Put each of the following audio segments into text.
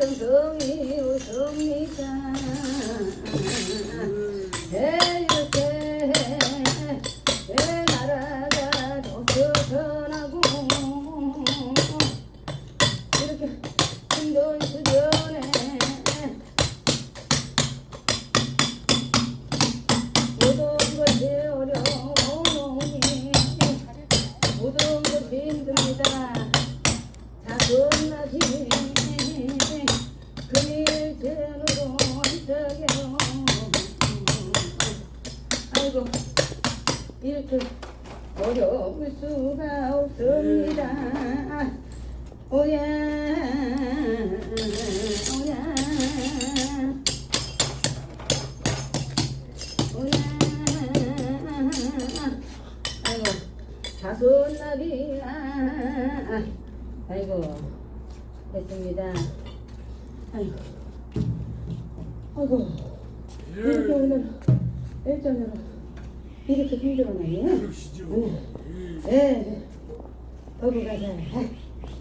정성이 네 이렇게 내 나라가 독서선하고 이렇게 힘든 수련에 모든 것이 어려우니 모든 것이 힘듭니다 작은 저게요 아이고 이렇게 어려울 수가 없습니다. 오야 오야. 오야. 아이고 자손나비야 아이고 됐습니다. 아이고 아이고 이렇게 오늘 일정으로 이렇게 힘들어나요. 그러시죠. 예 거기 가자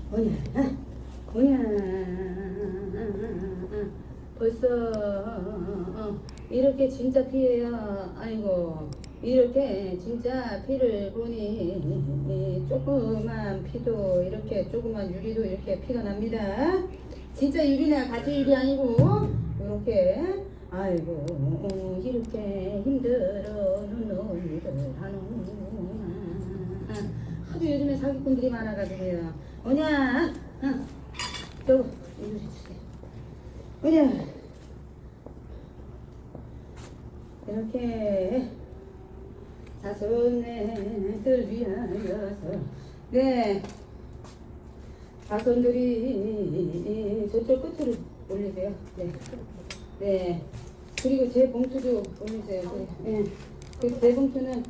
뭐냐 아, 뭐냐. 벌써 어, 이렇게 진짜 피해요 아이고 이렇게 진짜 피를 보니 이 조그만 피도 이렇게 조그만 유리도 이렇게 피가 납니다. 진짜 유리나 가지 유리 아니고 이렇게 아이고 이렇게 힘들어 눈놀이를 하는구나. 하도 요즘에 사기꾼들이 많아가지고요. 뭐냐 응. 저거 이거 주세요. 뭐냐 이렇게 자손네들 위하여서 네. 자손들이 저쪽 끝으로 올리세요 네. 네 그리고 제 봉투도 올리세요 네. 그제 봉투는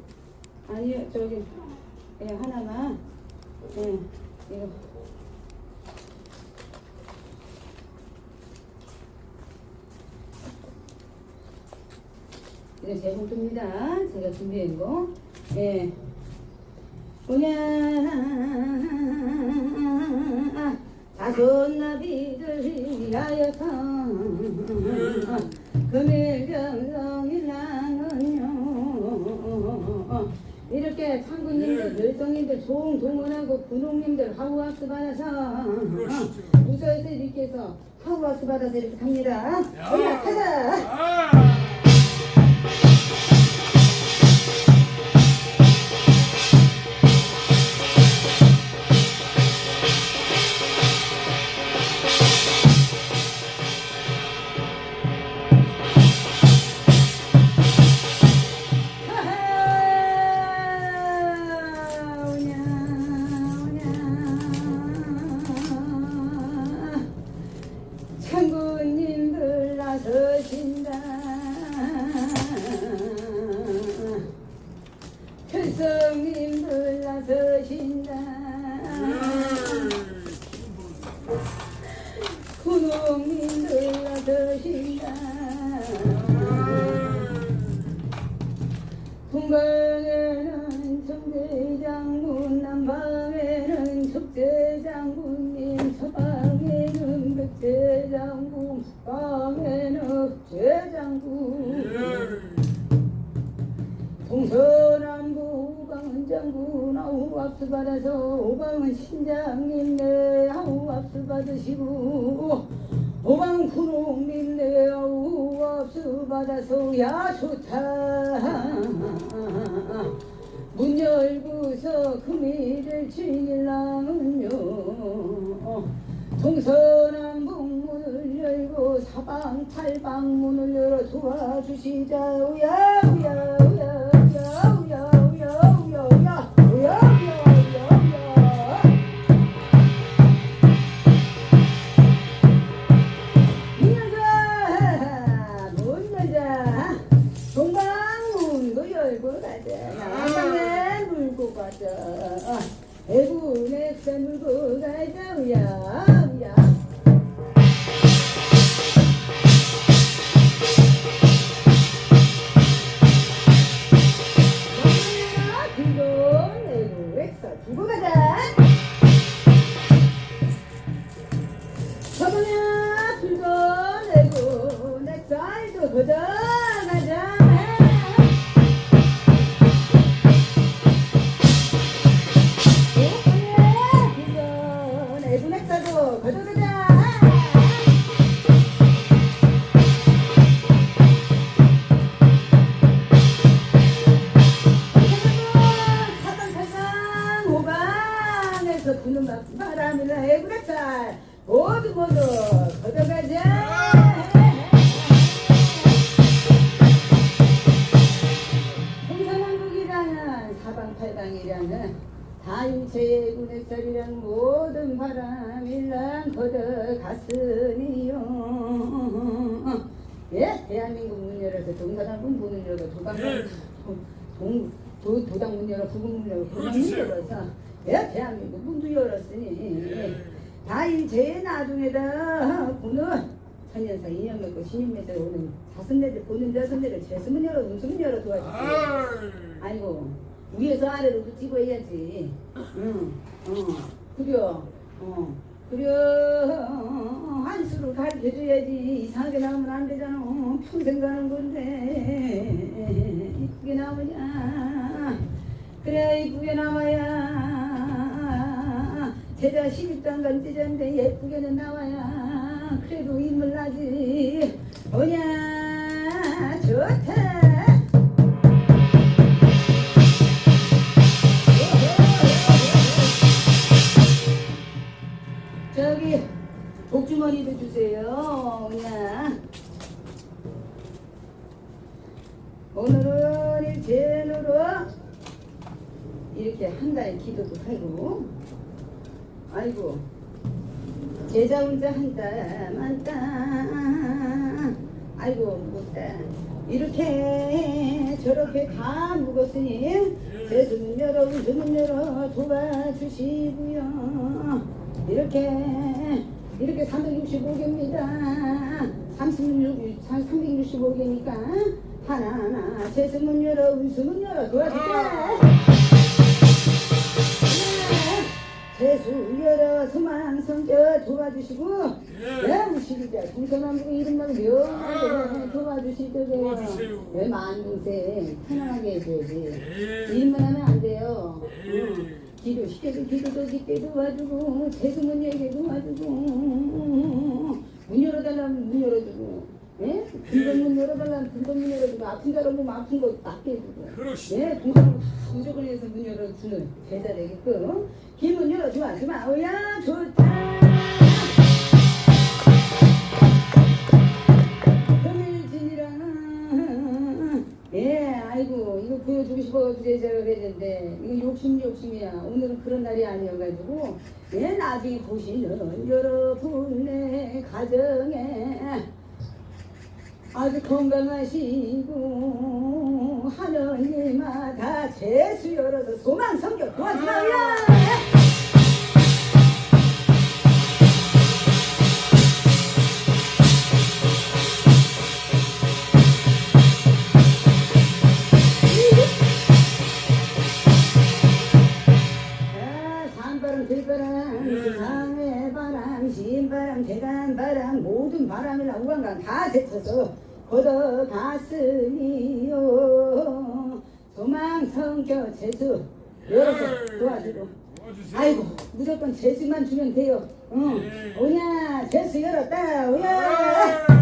아니요 저기 예, 하나만 예, 이거 이거 제 봉투입니다. 제가 준비한 거. 예. 뭐냐, 자손나비들 위하여서 금일경성일랑은요 이렇게 창군님들, 열성님들, 종동원하고 군홍님들 하우하우스 받아서. 부서에서 이렇게 해서 하우하우스 받아서 이렇게 갑니다. 뭐야, 가자! 나서신다. 철성님들 나서신다. 군홍님들 나서신다. 동방에는 정대장군 남방에는 척대장군님 서방에는 백대장군 동서남북 오방은 장군 아우 압수 받아서 오방은 신장님 네 아우 압수 받으시고 오방은 구롱님 네 아우 압수 받아서 야 좋다. 문 열고서 금일을 주일랑은요. 동서남북 문을 열고 사방 팔방 문을 열어 도와주시자 우야 우야 우야 대구에 산 물고 가자 우야 우야 팔방이라는 다인체의 소리란 모든 바람 일랑 걷어갔으니요. 예, 대한민국 문 열어서 동서남북 문을 열고 도당 예. 동, 도, 도당 문 열어 부근 문 열어 도당 문. 열어서 예, 대한민국 문도 열었으니 예. 다인체의 나중에다 보는 천년상 인연 맺고 맺어 오는 자손네들 보는 자손네들 재수문 열어 눈수문 열어 도와주세요. 아이. 아이고 위에서 아래로 해야지. 응, 어, 그려, 어, 그려. 한수를 가르쳐줘야지. 이상하게 나오면 안 되잖아. 어, 평생 가는 건데. 이쁘게 나오냐? 그래 이쁘게 나와야. 제자 11단 간 제자인데 예쁘게는 나와야. 그래도 인물 나지. 뭐냐 하고. 아이고. 제자 혼자 만다 아이고 무겁다 이렇게 저렇게 다 묵었으니 제수문 열어 우주문 열어 도와주시고요. 이렇게 이렇게 365개입니다. 36, 365개니까 하나하나 제수문 열어 우주문 열어 도와줄게 재수 열어 소망 성겨 도와주시고 예. 네, 무식이자 동서남북 이름만 명하게 도와주세요. 왜 만동생 편안하게 해줘야지 예. 일만 하면 안 돼요 예. 응. 기도 시켜도 기도도 짓게 도와주고 재수문 얘기 도와주고 문 열어달라면 문 열어주고 예? 붉은 문 열어달라면 붉은 문 열어주고 아픈 사람 보면 아픈 거 낫게 해주고 그러시. 예, 동서는 다 무조건 해서 문 열어주는 대자 되게끔 길문 열어주마 주마 오야 좋다. 금일진이랑. 예 아이고 이거 보여주고 싶어가지고 제자가 그랬는데 이거 욕심 욕심이야. 오늘은 그런 날이 아니어가지고 예 나중에 보시는 여러분의 가정에 아주 건강하시고 하는 일마다 재수 열어서 소망 성격 도와주라 다 제쳐서 걷어갔으니요. 소망 성격 재수. 열어서 도와주고. 도와주세요. 아이고 무조건 재수만 주면 돼요. 응. 예. 오냐 재수 열었다. 오야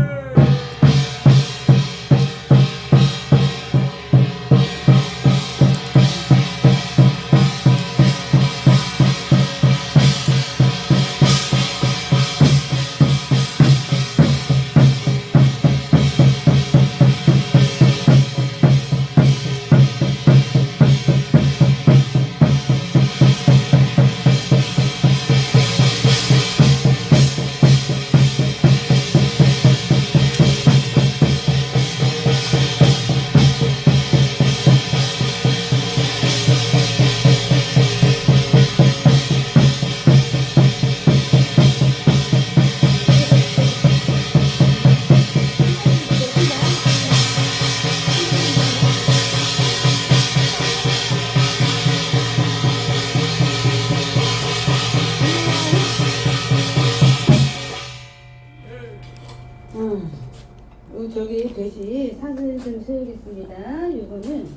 대신 사진 좀 세우겠습니다. 요거는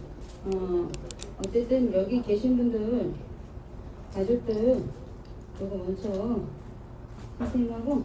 어 어쨌든 여기 계신 분들 가족들 요거 먼저 선생님하고